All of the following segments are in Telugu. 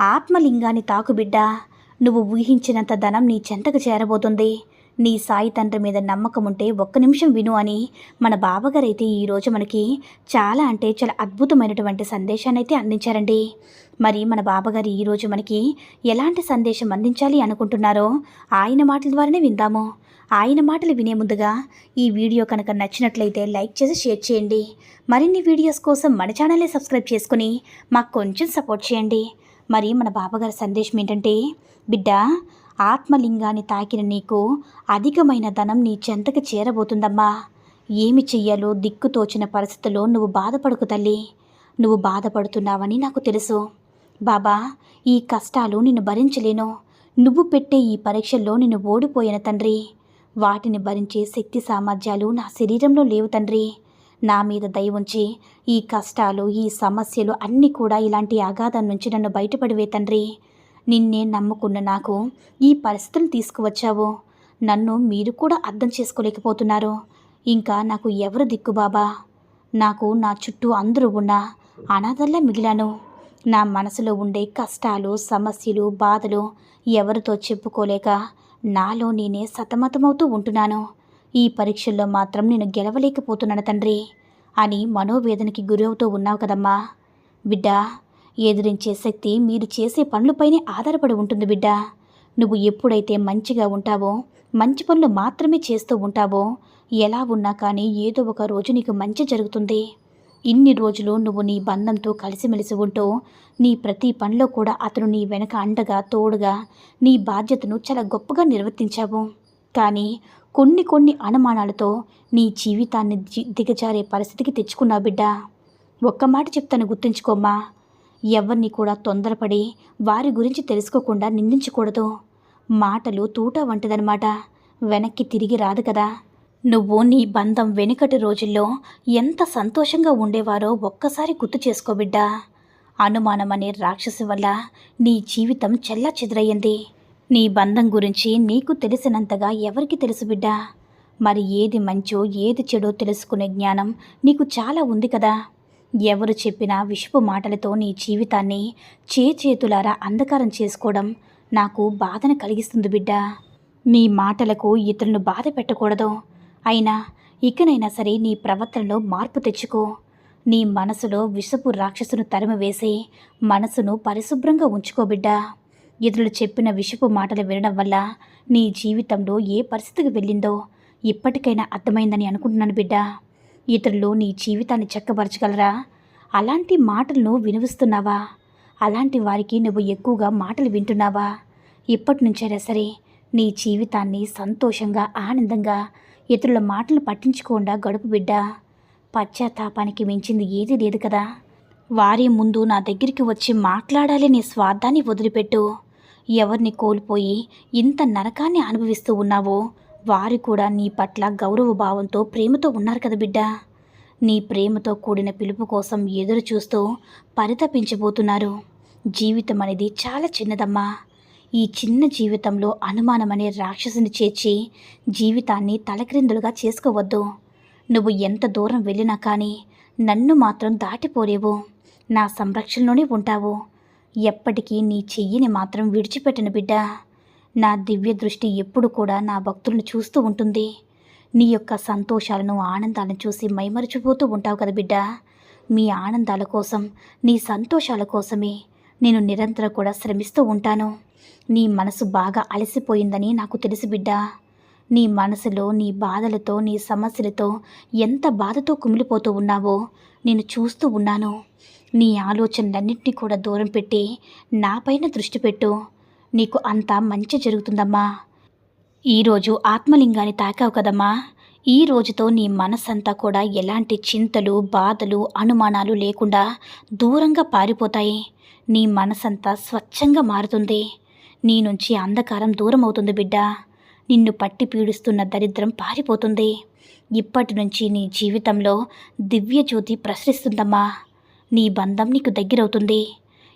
ఆత్మలింగాన్ని తాకుబిడ్డ నువ్వు ఊహించినంత ధనం నీ చెంతకు చేరబోతుంది. నీ సాయి తండ్రి మీద నమ్మకం ఉంటే ఒక్క నిమిషం విను అని మన బాబాగారైతే ఈరోజు మనకి చాలా అంటే చాలా అద్భుతమైనటువంటి సందేశాన్ని అయితే అందించారండి. మరి మన బాబాగారు ఈరోజు మనకి ఎలాంటి సందేశం అందించాలి అనుకుంటున్నారో ఆయన మాటల ద్వారానే విందాము. ఆయన మాటలు వినే ముందుగా ఈ వీడియో కనుక నచ్చినట్లయితే లైక్ చేసి షేర్ చేయండి. మరిన్ని వీడియోస్ కోసం మన ఛానల్ని సబ్స్క్రైబ్ చేసుకుని మాకు కొంచెం సపోర్ట్ చేయండి. మరి మన బాబాగారి సందేశం ఏంటంటే బిడ్డ ఆత్మలింగాన్ని తాకిన నీకు అధికమైన ధనం నీ చెంతకు చేరబోతుందమ్మా. ఏమి చెయ్యాలో దిక్కుతోచిన పరిస్థితుల్లో నువ్వు బాధపడుకు తల్లి. నువ్వు బాధపడుతున్నావని నాకు తెలుసు. బాబా ఈ కష్టాలు నిన్ను భరించలేను. నువ్వు పెట్టే ఈ పరీక్షల్లో నిన్ను ఓడిపోయిన తండ్రి. వాటిని భరించే శక్తి సామర్థ్యాలు నా శరీరంలో లేవు తండ్రి. నా మీద దయ ఉంచి ఈ కష్టాలు ఈ సమస్యలు అన్నీ కూడా ఇలాంటి అగాధం నుంచి నన్ను బయటపడివే తండ్రి. నిన్నే నమ్ముకున్న నాకు ఈ పరిస్థితులు తీసుకువచ్చావు. నన్ను మీరు కూడా అర్థం చేసుకోలేకపోతున్నారు. ఇంకా నాకు ఎవరు దిక్కు బాబా? నాకు నా చుట్టూ అందరూ ఉన్నా అనాథల్లా మిగిలాను. నా మనసులో ఉండే కష్టాలు సమస్యలు బాధలు ఎవరితో చెప్పుకోలేక నాలో నేనే సతమతమవుతూ ఉంటున్నాను. ఈ పరీక్షల్లో మాత్రం నేను గెలవలేకపోతున్నాను తండ్రి అని మనోవేదనకి గురవుతూ ఉన్నావు కదమ్మా. బిడ్డ ఎదిరించే శక్తి మీరు చేసే పనులపైనే ఆధారపడి ఉంటుంది బిడ్డ. నువ్వు ఎప్పుడైతే మంచిగా ఉంటావో మంచి పనులు మాత్రమే చేస్తూ ఉంటావో ఎలా ఉన్నా కానీ ఏదో ఒక రోజు నీకు మంచి జరుగుతుంది. ఇన్ని రోజులు నువ్వు నీ బంధంతో కలిసిమెలిసి ఉంటూ నీ ప్రతి పనిలో కూడా అతను నీ వెనక అండగా తోడుగా నీ బాధ్యతను చాలా గొప్పగా నిర్వర్తించావు. కానీ కొన్ని కొన్ని అనుమానాలతో నీ జీవితాన్ని దిగజారే పరిస్థితికి తెచ్చుకున్నావు బిడ్డ. ఒక్క మాట చెప్తాను గుర్తుంచుకోమ్మా. ఎవరిని కూడా తొందరపడి వారి గురించి తెలుసుకోకుండా నిందించకూడదు. మాటలు తూట వంటిదనమాట వెనక్కి తిరిగి రాదు కదా. నువ్వు నీ బంధం వెనుకటి రోజుల్లో ఎంత సంతోషంగా ఉండేవారో ఒక్కసారి గుర్తు చేసుకో బిడ్డా. అనుమానం అనే రాక్షసి వల్ల నీ జీవితం చెల్లా చెదరయ్యింది నీ బంధం గురించి నీకు తెలిసినంతగా ఎవరికి తెలుసు బిడ్డా? మరి ఏది మంచో ఏది చెడో తెలుసుకునే జ్ఞానం నీకు చాలా ఉంది కదా. ఎవరు చెప్పినా విషపు మాటలతో నీ జీవితాన్ని చేతులారా అంధకారం చేసుకోవడం నాకు బాధను కలిగిస్తుంది బిడ్డ. నీ మాటలకు ఇతరులను బాధ పెట్టకూడదు. అయినా ఇకనైనా సరే నీ ప్రవర్తనలో మార్పు తెచ్చుకో. నీ మనసులో విషపు రాక్షసును తరిమివేసి మనసును పరిశుభ్రంగా ఉంచుకో బిడ్డా. ఇతరులు చెప్పిన విషపు మాటలు వినడం వల్ల నీ జీవితంలో ఏ పరిస్థితికి వెళ్ళిందో ఇప్పటికైనా అర్థమైందని అనుకుంటున్నాను బిడ్డ. ఇతరులు నీ జీవితాన్ని చక్కపరచగలరా? అలాంటి మాటలను వినిపిస్తున్నావా అలాంటి వారికి నువ్వు ఎక్కువగా మాటలు వింటున్నావా? ఇప్పటి నుంచైనా సరే నీ జీవితాన్ని సంతోషంగా ఆనందంగా ఇతరుల మాటలు పట్టించుకోకుండా గడుపు బిడ్డ. పశ్చాత్తాపానికి మించింది ఏదీ లేదు కదా. వారి ముందు నా దగ్గరికి వచ్చి మాట్లాడాలి నీ స్వార్థాన్ని వదిలిపెట్టు. ఎవరిని కోల్పోయి ఇంత నరకాన్ని అనుభవిస్తూ ఉన్నావో? వారు కూడా నీ పట్ల గౌరవ భావంతో ప్రేమతో ఉన్నారు కదా బిడ్డ. నీ ప్రేమతో కూడిన పిలుపు కోసం ఎదురు చూస్తూ పరితపించబోతున్నారు. జీవితం అనేది చాలా చిన్నదమ్మా. ఈ చిన్న జీవితంలో అనుమానం అనే రాక్షసుని చేర్చి జీవితాన్ని తలక్రిందులుగా చేసుకోవద్దు. నువ్వు ఎంత దూరం వెళ్ళినా కానీ నన్ను మాత్రం దాటిపోలేవు. నా సంరక్షణలోనే ఉంటావు. ఎప్పటికీ నీ చెయ్యిని మాత్రం విడిచిపెట్టిన బిడ్డ. నా దివ్య దృష్టి ఎప్పుడు కూడా నా భక్తులను చూస్తూ ఉంటుంది. నీ యొక్క సంతోషాలను ఆనందాలను చూసి మైమరిచిపోతూ ఉంటావు కదా బిడ్డ. మీ ఆనందాల కోసం నీ సంతోషాల కోసమే నేను నిరంతరం కూడా శ్రమిస్తూ ఉంటాను. నీ మనసు బాగా అలసిపోయిందని నాకు తెలుసు బిడ్డ. నీ మనసులో నీ బాధలతో నీ సమస్యలతో ఎంత బాధతో కుమిలిపోతూ ఉన్నావో నేను చూస్తూ ఉన్నాను. నీ ఆలోచనలన్నింటినీ కూడా దూరం పెట్టి నాపైన దృష్టి పెట్టు. నీకు అంతా మంచి జరుగుతుందమ్మా. ఈరోజు ఆత్మలింగాన్ని తాకావు కదమ్మా. ఈ రోజుతో నీ మనస్సంతా కూడా ఎలాంటి చింతలు బాధలు అనుమానాలు లేకుండా దూరంగా పారిపోతాయి. నీ మనసంతా స్వచ్ఛంగా మారుతుంది. నీ నుంచి అంధకారం దూరం అవుతుంది బిడ్డ. నిన్ను పట్టి పీడిస్తున్న దరిద్రం పారిపోతుంది. ఇప్పటి నుంచి నీ జీవితంలో దివ్యజ్యోతి ప్రసరిస్తుందమ్మా. నీ బంధం నీకు దగ్గరవుతుంది.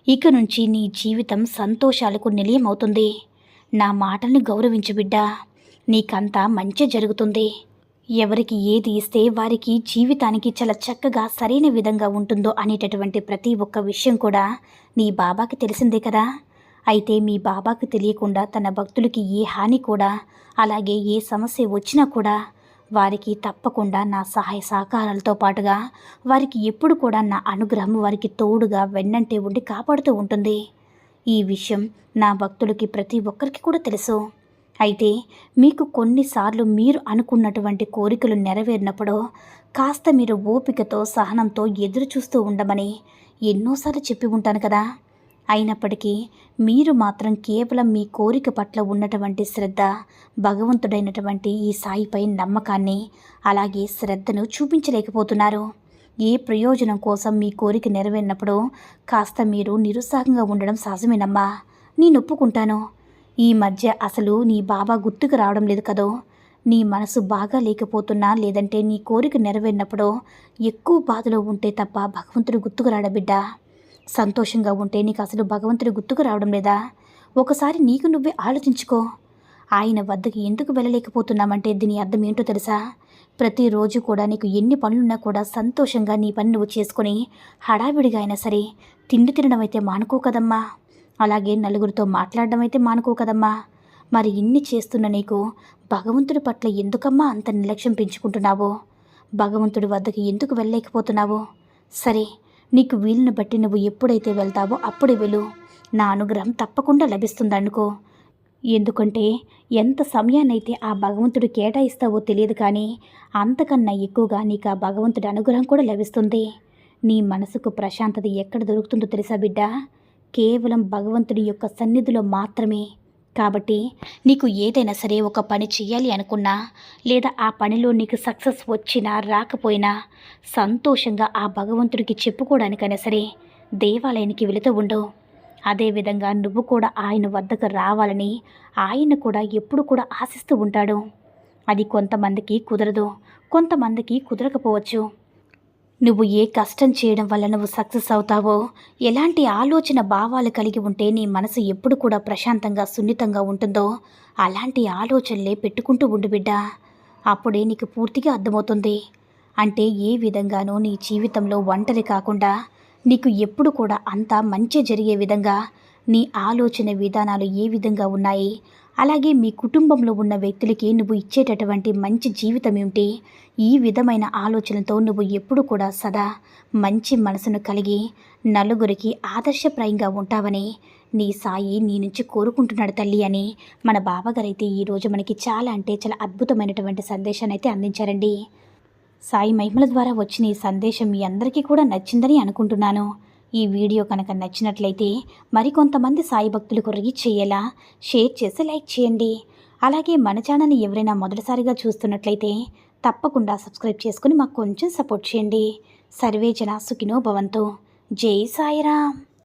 ఇక నుంచి నీ జీవితం సంతోషాలకు నిలయం అవుతుంది నా మాటల్ని గౌరవించు బిడ్డ. నీకంతా మంచి జరుగుతుంది. ఎవరికి ఏది ఇస్తే వారికి జీవితానికి చాలా చక్కగా సరైన విధంగా ఉంటుందో అనేటటువంటి ప్రతి ఒక్క విషయం కూడా నీ బాబాకి తెలిసిందే కదా. అయితే మీ బాబాకు తెలియకుండా తన భక్తులకి ఏ హాని కూడా అలాగే ఏ సమస్య వచ్చినా కూడా వారికి తప్పకుండా నా సహాయ సహకారాలతో పాటుగా వారికి ఎప్పుడు కూడా నా అనుగ్రహం వారికి తోడుగా వెన్నంటే ఉండి కాపాడుతూ ఉంటుంది. ఈ విషయం నా భక్తులకి ప్రతి ఒక్కరికి కూడా తెలుసు. అయితే మీకు కొన్నిసార్లు మీరు అనుకున్నటువంటి కోరికలు నెరవేరినప్పుడు కాస్త మీరు ఓపికతో సహనంతో ఎదురు చూస్తూ ఉండమని ఎన్నోసార్లు చెప్పి ఉంటాను కదా. అయినప్పటికీ మీరు మాత్రం కేవలం మీ కోరిక పట్ల ఉన్నటువంటి శ్రద్ధ భగవంతుడైనటువంటి ఈ సాయిపై నమ్మకాన్ని అలాగే శ్రద్ధను చూపించలేకపోతున్నారు. ఏ ప్రయోజనం కోసం మీ కోరిక నెరవేరినప్పుడు కాస్త మీరు నిరుత్సాహంగా ఉండడం సహజమేనమ్మా నేను ఒప్పుకుంటాను ఈ మధ్య అసలు నీ బాబా గుర్తుకు రావడం లేదు కదో. నీ మనసు బాగా లేకపోతున్నా లేదంటే నీ కోరిక నెరవేరినప్పుడు ఎక్కువ బాధలో ఉంటే తప్ప భగవంతుడు గుర్తుకు రాడ బిడ్డ? సంతోషంగా ఉంటే నీకు అసలు భగవంతుడు గుర్తుకు రావడం లేదా? ఒకసారి నీకు నువ్వే ఆలోచించుకో. ఆయన వద్దకు ఎందుకు వెళ్ళలేకపోతున్నామంటే దీని అర్థం ఏంటో తెలుసా? ప్రతిరోజు కూడా నీకు ఎన్ని పనులున్నా కూడా సంతోషంగా నీ పని నువ్వు చేసుకొని హడావిడిగా అయినా సరే తిండి తినడం అయితే మానుకో కదమ్మా. అలాగే నలుగురితో మాట్లాడడం అయితే మానుకో కదమ్మా. మరి ఇన్ని చేస్తున్న నీకు భగవంతుడి పట్ల ఎందుకమ్మా అంత నిర్లక్ష్యం పెంచుకుంటున్నావో? భగవంతుడి వద్దకు ఎందుకు వెళ్ళలేకపోతున్నావో? సరే నీకు వీలుని బట్టి నువ్వు ఎప్పుడైతే వెళ్తావో అప్పుడే వెళ్ళు. నా అనుగ్రహం తప్పకుండా లభిస్తుందనుకో ఎందుకంటే ఎంత సమయాన్నైతే ఆ భగవంతుడు కేటాయిస్తావో తెలియదు కానీ అంతకన్నా ఎక్కువగా నీకు ఆ భగవంతుడి అనుగ్రహం కూడా లభిస్తుంది. నీ మనసుకు ప్రశాంతత ఎక్కడ దొరుకుతుందో తెలుసా బిడ్డ? కేవలం భగవంతుడి యొక్క సన్నిధిలో మాత్రమే. కాబట్టి నీకు ఏదైనా సరే ఒక పని చేయాలి అనుకున్నా లేదా ఆ పనిలో నీకు సక్సెస్ వచ్చినా రాకపోయినా సంతోషంగా ఆ భగవంతుడికి చెప్పుకోవడానికైనా సరే దేవాలయానికి వెళుతూ ఉండు అదేవిధంగా నువ్వు కూడా ఆయన వద్దకు రావాలని ఆయన కూడా ఎప్పుడు కూడా ఆశిస్తూ ఉంటాడు. అది కొంతమందికి కుదరదు. కొంతమందికి కుదరకపోవచ్చు. నువ్వు ఏ కష్టం చేయడం వల్ల నువ్వు సక్సెస్ అవుతావో ఎలాంటి ఆలోచన భావాలు కలిగి ఉంటే నీ మనసు ఎప్పుడు కూడా ప్రశాంతంగా సున్నితంగా ఉంటుందో అలాంటి ఆలోచనలే పెట్టుకుంటూ ఉండు బిడ్డ. అప్పుడే నీకు పూర్తిగా అర్థమవుతుంది. అంటే ఏ విధంగానూ నీ జీవితంలో ఒంటరి కాకుండా నీకు ఎప్పుడు కూడా అంతా మంచి జరిగే విధంగా నీ ఆలోచన విధానాలు ఏ విధంగా ఉన్నాయి అలాగే మీ కుటుంబంలో ఉన్న వ్యక్తులకి నువ్వు ఇచ్చేటటువంటి మంచి జీవితం ఏమిటి? ఈ విధమైన ఆలోచనతో నువ్వు ఎప్పుడు కూడా సదా మంచి మనసును కలిగి నలుగురికి ఆదర్శప్రాయంగా ఉంటావని నీ సాయి నీ నుంచి కోరుకుంటున్నాడు తల్లి అని మన బావగారైతే అయితే ఈరోజు మనకి చాలా అంటే చాలా అద్భుతమైనటువంటి సందేశాన్ని అయితే అందించారండి. సాయి మహిమల ద్వారా వచ్చిన ఈ సందేశం మీ అందరికీ కూడా నచ్చిందని అనుకుంటున్నాను. ఈ వీడియో కనుక నచ్చినట్లయితే మరికొంతమంది సాయి భక్తులకు రీచ్ చేయేలా షేర్ చేసి లైక్ చేయండి. అలాగే మన ఛానల్ని ఎవరైనా మొదటిసారిగా చూస్తున్నట్లయితే తప్పకుండా సబ్స్క్రైబ్ చేసుకుని మాకు కొంచెం సపోర్ట్ చేయండి. సర్వేజన సుఖినో భవంతు. జై సాయిరామ్.